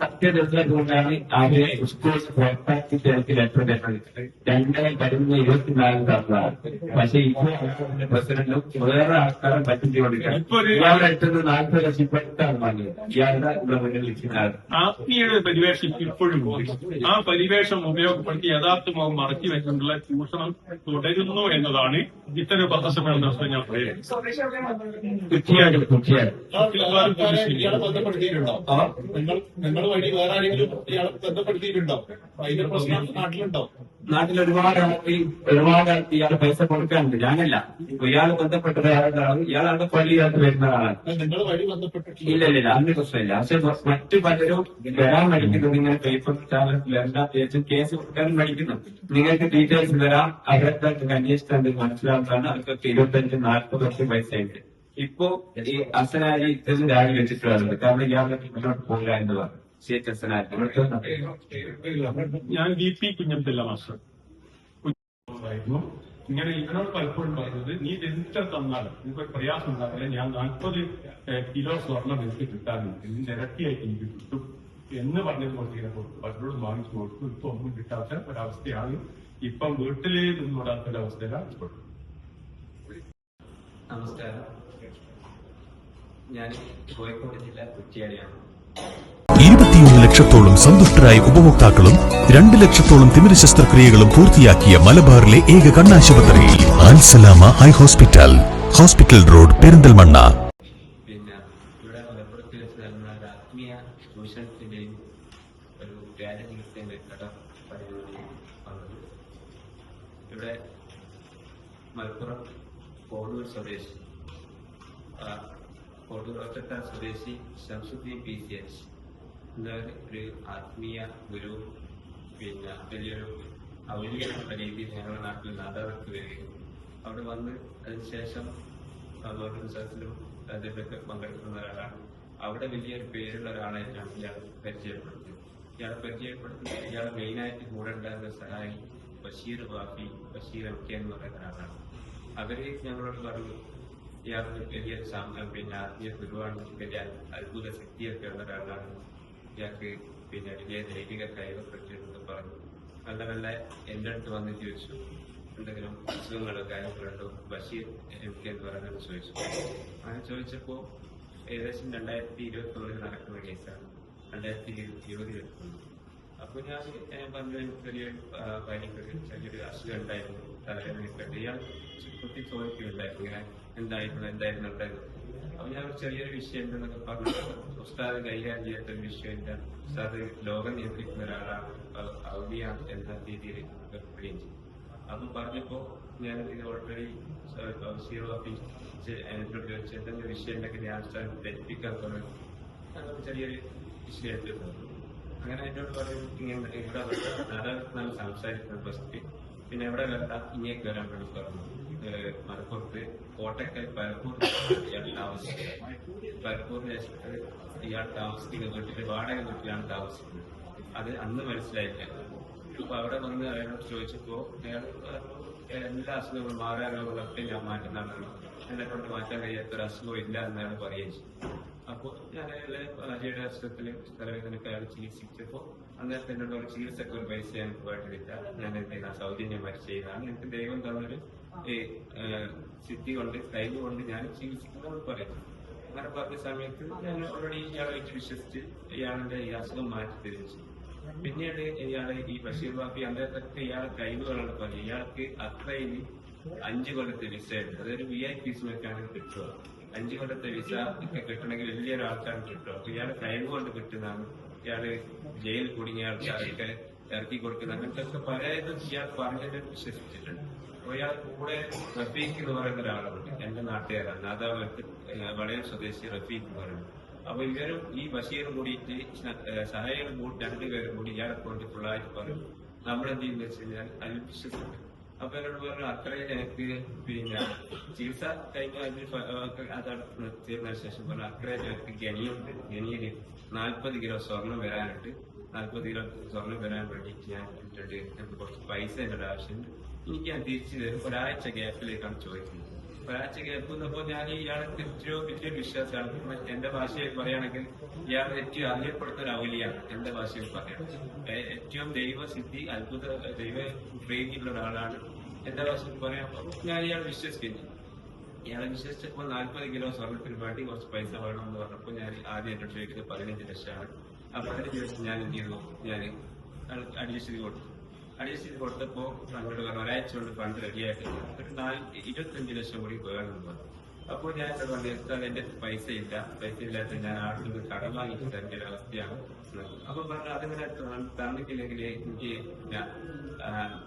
സത്യദൃശ്യതുകൊണ്ടാണ് അവരെ സ്കൂൾ തിരക്ക് ലെറ്റർ രണ്ടേ വരുന്ന ഇരുപത്തിനാല് തന്നത് പക്ഷെ ഇപ്പോൾ പ്രസിഡന്റും വേറെ ആൾക്കാരെ പറ്റിച്ചുകൊണ്ടിരിക്കുകയാണ്. ഇയാളുടെ അടുത്തുനിന്ന് നാൽപ്പത് ലക്ഷം പെട്ടാണ് വാങ്ങിയത് ഇയാളുടെ ഇവിടെ മുന്നിൽ ഇരിക്കുന്ന ആത്മീയുടെ ആത്മീയയുടെ പരിവേഷം ഇപ്പോഴും ആ പരിവേഷം ഉപയോഗപ്പെടുത്തി യഥാർത്ഥമാവും മറച്ചു വെച്ചിട്ടുള്ള ചൂഷണം തുടരുന്നു എന്നതാണ് ഇത്തരം പത്രസമ്മേളനത്തിൽ ഞാൻ പറയുന്നത്. തീർച്ചയായിട്ടും തീർച്ചയായിട്ടും. നിങ്ങൾ നിങ്ങൾ വഴി വേറെ ആരെങ്കിലും ഇയാളെ ബന്ധപ്പെടുത്തിയിട്ടുണ്ടോ? അതിന്റെ പ്രശ്നം നാട്ടിലുണ്ടോ? നാട്ടിൽ ഒരുപാട് ആൾക്ക് ഒരുപാട് ഇയാൾ പൈസ കൊടുക്കാനുണ്ട് ഞാനല്ല. ഇപ്പൊ ഇയാൾ ബന്ധപ്പെട്ട ഒരാളാണ്. ഇയാളാണ് പള്ളിയിലായിട്ട് വരുന്ന ആളാണ് നിങ്ങൾ വഴി ബന്ധപ്പെട്ടിട്ടില്ല. ഇല്ല ഇല്ല അതിന് പ്രശ്നമില്ല. പക്ഷെ മറ്റു പലരും വരാൻ മടിക്കുന്നത് ഇങ്ങനെ പേപ്പർ വേണ്ട തേച്ച് കേസ് കൊടുക്കാനും മടിക്കുന്നു. നിങ്ങൾക്ക് ഡീറ്റെയിൽസ് തരാം. അവരുടെ അന്വേഷിച്ചാൽ മനസ്സിലാക്കാണ് അവർക്കൊക്കെ ഇരുപത്തഞ്ച് നാൽപ്പത് ലക്ഷം പൈസ ഉണ്ട് ഇപ്പോ ഈ അസനാരി ഇത്തരം രാജി വെച്ചിട്ടുള്ളത് കാരണം ഇയാളുടെ മുന്നോട്ട് പോകില്ല എന്ന് പറഞ്ഞു. ഞാൻ വി പി കുഞ്ഞബ്ദുള്ള മാസ്റ്റർ. കുഞ്ഞായിരുന്നു. ഇങ്ങനെ ഇവനോട് പലപ്പോഴും പറഞ്ഞത് നീ എന്ത് തന്നാൽ നിനക്ക് പ്രയാസം ഉണ്ടാവില്ല ഞാൻ നാൽപ്പത് കിലോ സ്വർണം എനിക്ക് കിട്ടാറുണ്ട് ഇതിന് ഇരട്ടിയായിട്ട് എനിക്ക് കിട്ടും. എന്ന് പറഞ്ഞത് കൊണ്ട് ഇങ്ങനെ കൊടുത്തു. പലരോടും വാങ്ങിച്ചു കൊടുത്തു. ഇപ്പൊ ഒന്നും കിട്ടാത്ത ഒരവസ്ഥയാണ്. ഇപ്പം വീട്ടിലേ നിന്നോടാത്ത ഒരവസ്ഥയിലാണ് ഇപ്പോൾ. നമസ്കാരം. ഞാൻ കോഴിക്കോട് ജില്ല കുറ്റിയാടിയാണ്. ലക്ഷത്തോളം സന്തുഷ്ടരായ ഉപഭോക്താക്കളും രണ്ട് ലക്ഷത്തോളം തിമിര ശസ്ത്രക്രിയകളും പൂർത്തിയാക്കിയ മലബാറിലെ ഏക കണ്ണാശുപത്രി. ആൻസലാമ eye hospital. Hospital road Perinthalmanna. ഒരു ഇവിടെ സ്വദേശി ശംസുദ്ദീൻ പി സി എച്ച്. എന്ന ഒരു ആത്മീയ ഗുരു പിന്നെ വലിയൊരു ഔലികളുടെ രീതിയിൽ ഞങ്ങളുടെ നാട്ടിൽ നാദാർക്ക് വരികയും അവിടെ വന്ന് അതിനുശേഷം റിസർച്ചിലും അതിലൊക്കെ പങ്കെടുക്കുന്ന ഒരാളാണ്. അവിടെ വലിയൊരു പേരുള്ള ഒരാളായിട്ടാണ് ഇയാൾ പരിചയപ്പെടുത്തിയത് ഇയാളെ പരിചയപ്പെടുത്തി ഇയാൾ മെയിനായിട്ട് കൂടെ ഉണ്ടായിരുന്ന സഹായി ബഷീർ ബാഫി ബഷീർ എം കെ എന്ന് പറയുന്ന ഒരാളാണ്. അവർ ഞങ്ങളോട് പറഞ്ഞു ഇയാൾ വലിയ പിന്നെ ആത്മീയ ഗുരുവാണ്. വലിയ അത്ഭുത ശക്തിയൊക്കെ ഉള്ള ഒരാളാണ്. ഇയാൾക്ക് പിന്നെ വലിയ ദൈവിക പറ്റിയിട്ടുണ്ട് പറഞ്ഞു. നല്ല നല്ല എന്റെ അടുത്ത് വന്ന് ചോദിച്ചു എന്തെങ്കിലും അസുഖങ്ങളോ കാര്യങ്ങളുണ്ടോ ബഷീർ എനിക്ക് എന്ന് പറയുന്നത് ചോദിച്ചു അങ്ങനെ ചോദിച്ചപ്പോ ഏകദേശം രണ്ടായിരത്തി ഇരുപത്തി ഒന്നിൽ നടക്കുന്ന കേസാണ്. രണ്ടായിരത്തി ഇരുപതിൽ എടുക്കുന്നത് അപ്പൊ ഞാൻ ഞാൻ പറഞ്ഞു ആ, പനിക്കൊരു ചെറിയൊരു അസുഖം ഉണ്ടായിരുന്നു. തലവേദനയൊക്കെ ഇയാൾ കുത്തി ചോദിക്കുകയുണ്ടായിരുന്നു ഇങ്ങനെ എന്തായിരുന്നു എന്തായിരുന്നു ഉണ്ടായിരുന്നു. അപ്പൊ ഞാൻ ചെറിയൊരു വിഷയം ഉണ്ടെന്നൊക്കെ പറഞ്ഞു ഉസ്താദ് കൈകാര്യം ചെയ്യാത്ത ഒരു വിഷയമില്ല ഉസ്താദ് ലോകം നിയന്ത്രിക്കുന്ന ഒരാളാണ്. ഔ- ഔലിയ എന്ന രീതിയിൽ വെക്കുകയും ചെയ്തു. അപ്പൊ പറഞ്ഞപ്പോ ഞാൻ ഇത് ഓൾറെഡി സീറോ എന്നോട് ചോദിച്ചു എന്തെങ്കിലും വിഷയം ഉണ്ടെങ്കിൽ ഞാൻ ഉസ്താദ് ധരിപ്പിക്കാൻ തുടങ്ങി. അങ്ങനെ ചെറിയൊരു വിഷയമായിട്ട് പറഞ്ഞു അങ്ങനെ എന്നോട് പറഞ്ഞു ഇങ്ങനെ ഇവിടെ നാദാണ് സംസാരിക്കുന്ന ഫസ്റ്റ് പിന്നെ എവിടെ വരണ്ട? ഇങ്ങേക്ക് വരാൻ വേണ്ടി പറഞ്ഞു. മലപ്പുറത്ത് കോട്ടക്കൽ പരപ്പൂർ ഇയാൾ താമസിക്കുന്നത്. പരപ്പൂർ ദേശത്ത് ഇയാൾ താമസിക്കുന്ന വീട്ടിൽ വാടക വീട്ടിലാണ് താമസിക്കുന്നത്. അത് അന്ന് മനസ്സിലായില്ല. അപ്പൊ അവിടെ വന്ന് അയാളോട് ചോദിച്ചപ്പോ അയാൾ എല്ലാ അസുഖങ്ങളും മാറാനുള്ളതൊക്കെ ഞാൻ മാറ്റുന്നതാണ്. എന്നെ കൊണ്ട് മാറ്റാൻ കഴിയാത്ത ഒരു അസുഖം ഇല്ല എന്നാണ് പറയുന്നത് ചെയ്തത്. ഞാൻ അയാളെ അജയുടെ അസുഖത്തിൽ തലവേദനക്ക് അയാൾ ചികിത്സിച്ചപ്പോ അന്നേരത്തെ എന്നോട് ഒരു ചികിത്സക്ക് ഒരു പൈസ ഞാൻ വേണ്ടിയില്ല ഞാൻ എന്ത് ചെയ്യുന്ന സൗജന്യമായി ചെയ്യുന്നതാണ് എനിക്ക് ദൈവം തന്നൊരു സിദ്ധി കൊണ്ട് കഴിവ് കൊണ്ട് ഞാൻ ജീവിച്ചിട്ടുണ്ടെന്ന് പറയുന്നു അങ്ങനെ പറഞ്ഞ സമയത്ത് ഞാൻ ഓൾറെഡി ഇയാളെ വെച്ച് വിശ്വസിച്ച് ഇയാളുടെ ഈ അസുഖം മാറ്റി തിരിച്ചു പിന്നീട് ഇയാളെ ഈ ബഷീർ ബാബി അന്നേരത്തൊക്കെ ഇയാളെ കഴിവുകളാണ് പറഞ്ഞത്. ഇയാൾക്ക് അത്രയിൽ അഞ്ചു കൊല്ലത്തെ വിസ ഉണ്ട് അതൊരു വി ഐ പീസിനൊക്കെയാണ് കിട്ടുക. അഞ്ചു കൊല്ലത്തെ വിസ ഒക്കെ കിട്ടണമെങ്കിൽ വലിയൊരു ആൾക്കാർക്ക് കിട്ടും അപ്പൊ ഇയാളെ കഴിവ് കൊണ്ട് കിട്ടുന്നതാണ് ഇയാൾ ജയിലിൽ കുടുങ്ങിയ ആൾക്കാരൊക്കെ ഇറക്കി കൊടുക്കുന്ന അങ്ങനത്തെ ഒക്കെ പലതും ഇയാൾ പറഞ്ഞത് വിശ്വസിച്ചിട്ടുണ്ട്. ഇയാൾ കൂടെ റഫീഖ് എന്ന് പറയുന്ന ഒരാളുണ്ട് എന്റെ നാട്ടുകാരാണ് നാദാവത്ത് വളയൻ സ്വദേശി റഫീഖ് എന്ന് പറയുന്നത് അപ്പൊ ഇവരും ഈ ബഷീറും കൂടിയിട്ട് സഹായികളും കൂടി രണ്ടുപേരും കൂടി ഇയാളെ കൊണ്ട് ഫുള്ളായിട്ട് പറയും. നമ്മളെന്ത് ചെയ്യുന്ന വെച്ച് കഴിഞ്ഞാൽ അതിൽ വിശ്വസിക്കും അപ്പൊ എന്നോട് പറഞ്ഞു അത്രയും എനിക്ക് പിന്നെ ചികിത്സ കഴിഞ്ഞ ഒക്കെ അതാണ് തീർന്നതിന് ശേഷം പറഞ്ഞു അത്രയും എനിക്ക് ഗനിയുണ്ട്. ഗനിയിൽ നാൽപ്പത് കിലോ സ്വർണം വരാനുണ്ട്. നാൽപ്പത് കിലോ സ്വർണം വരാൻ വേണ്ടി ഞാൻ ഇട്ടിട്ടുണ്ട് കുറച്ച് പൈസ എന്നോട് ആവശ്യമുണ്ട് എനിക്ക് ഞാൻ തിരിച്ചു തരും ഒരാഴ്ച ഗ്യാപ്പിലേക്കാണ് ചോദിക്കുന്നത്. ഒരാഴ്ച കേൾക്കുന്നപ്പോ ഞാൻ ഇയാളെ ഏറ്റവും വലിയ വിശ്വാസമാണ് എന്റെ ഭാഷയിൽ പറയുകയാണെങ്കിൽ ഇയാൾ ഏറ്റവും അറിയപ്പെടുന്ന ഒരു അവലിയാണ് എന്റെ ഭാഷയിൽ പറയാം ഏറ്റവും ദൈവസിദ്ധി അത്ഭുത ദൈവ പ്രേമിയുള്ള ഒരാളാണ് എന്റെ ഭാഷയിൽ പറയാം ഞാൻ ഇയാൾ വിശ്വസിക്കുന്നു. ഇയാളെ വിശ്വസിച്ചപ്പോൾ നാൽപ്പത് കിലോ സ്വർണത്തിന് വേണ്ടി കുറച്ച് പൈസ വേണം എന്ന് പറഞ്ഞപ്പോൾ ഞാൻ ആദ്യം എന്നോട് ചോദിക്കുന്നത് പതിനഞ്ച് ലക്ഷമാണ്. ലക്ഷം ഞാൻ എന്ത് ചെയ്തു? ഞാൻ അഡ്ജസ്റ്റ് ചെയ്ത് കൊടുത്തു. അഡ്ജസ്റ്റ് ചെയ്ത് കൊടുത്തപ്പോൾ പറഞ്ഞു ഒരാഴ്ച കൊണ്ട് ഫണ്ട് റെഡിയായിട്ട് ഇരുപത്തഞ്ച് ലക്ഷം കൂടി പറഞ്ഞു. അപ്പോൾ ഞാൻ പറഞ്ഞു എത്താൻ എന്റെ പൈസ ഇല്ല. പൈസ ഇല്ലാത്ത ഞാൻ ആളിൽ നിന്ന് കടം വാങ്ങിയിട്ട് തരേണ്ട ഒരു അവസ്ഥയാണ്. അപ്പൊ പറഞ്ഞു അതിങ്ങനെ തന്നിട്ടില്ലെങ്കിൽ എനിക്ക്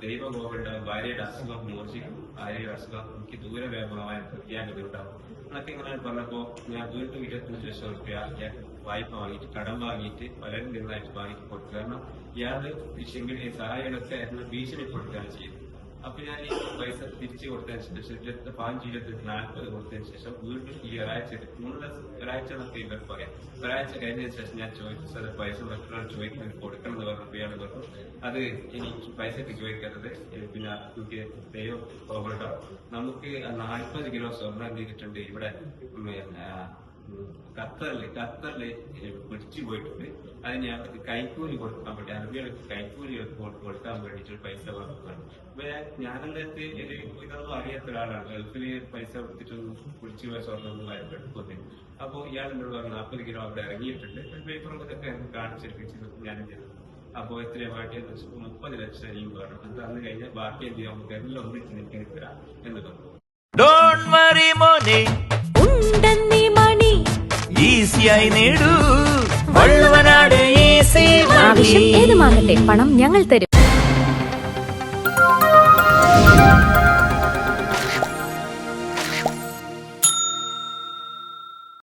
ദൈവകോപുണ്ട് ഭാര്യയുടെ അസുഖം മോചിക്കും ഭാര്യയുടെ അസുഖം എനിക്ക് ദൂരെ ദൂരവ്യാപകമായ പ്രത്യാഗത ഉണ്ടാവും എന്നൊക്കെ ഇങ്ങനെ പറഞ്ഞപ്പോ ഞാൻ വീണ്ടും ഇരുപത്തഞ്ച് ലക്ഷം റുപ്യ ഞാൻ വായ്പ വാങ്ങിയിട്ട് കടം വാങ്ങിയിട്ട് പലരും നിന്നായിട്ട് വാങ്ങിയിട്ട് കൊടുത്തു. കാരണം ഇയാൾ സഹായികളൊക്കെ ഭീഷണി ഭീഷണിപ്പെടുത്തുകയാണ് ചെയ്തത് അപ്പൊ ഞാൻ ഈ പൈസ തിരിച്ചു കൊടുത്തതിന് ശേഷം ഇരുപത്തി പതിനഞ്ച് ഇരുപത്തി നാൽപ്പത് കൊടുത്തതിന് ശേഷം വീണ്ടും ഈ ഒരാഴ്ച മൂന്ന് ഒരാഴ്ച എന്നൊക്കെ ഇവർ പറയാം. ഒരാഴ്ച കഴിഞ്ഞതിന് ശേഷം ഞാൻ ചോദിച്ചു സാർ പൈസ മറ്റൊരാൾ ചോദിക്കുന്നത് കൊടുക്കണം എന്ന് പറഞ്ഞപ്പോൾ ഇയാൾ പറഞ്ഞു അത് എനിക്ക് പൈസക്ക് ചോദിക്കരുത് പിന്നെ എനിക്ക് ദൈവം നമുക്ക് നാൽപ്പത് കിലോ സ്വർണം ചെയ്തിട്ടുണ്ട് ഇവിടെ ഖത്തറിൽ ഖത്തറിൽ പിടിച്ചു പോയിട്ടുണ്ട്. അത് ഞാൻ കൈക്കൂലി കൊടുക്കാൻ വേണ്ടി അറബികൾക്ക് കൈക്കൂലി കൊടു- കൊടുക്കാൻ വേണ്ടിയിട്ട് പൈസ വാങ്ങുകയാണ് അപ്പൊ ഞാൻ- ഒരു ഇതൊന്നും അറിയാത്ത ഒരാളാണ്. ഗൾഫിൽ പൈസ കൊടുത്തിട്ടൊന്നും പിടിച്ചു പോയ സ്വർണമൊന്നും എടുക്കുന്നില്ല അപ്പൊ ഇയാൾ എന്നോട് പറഞ്ഞു നാൽപ്പത് കിലോ അവിടെ ഇറങ്ങിയിട്ടുണ്ട്. പേപ്പറുകളൊക്കെ കാണിച്ചിട്ട് ഞാൻ ചെയ്തു. അപ്പൊ എത്രയാ ബാക്കി മുപ്പത് ലക്ഷം രൂപ വേണം അത് അന്ന് കഴിഞ്ഞാൽ ബാക്കി എന്ത് ചെയ്യാം? നമുക്ക് എല്ലാം ഒന്നിച്ച് നിൽക്കാൻ തരാം എന്ന് പറഞ്ഞു. Don't ഉണ്ടെന്നീ മണി ഈസിയായി നേടൂ. വള്ളുവനാട് ഈസി ആവശ്യം ഏതുമാകട്ടെ പണം ഞങ്ങൾ തരും.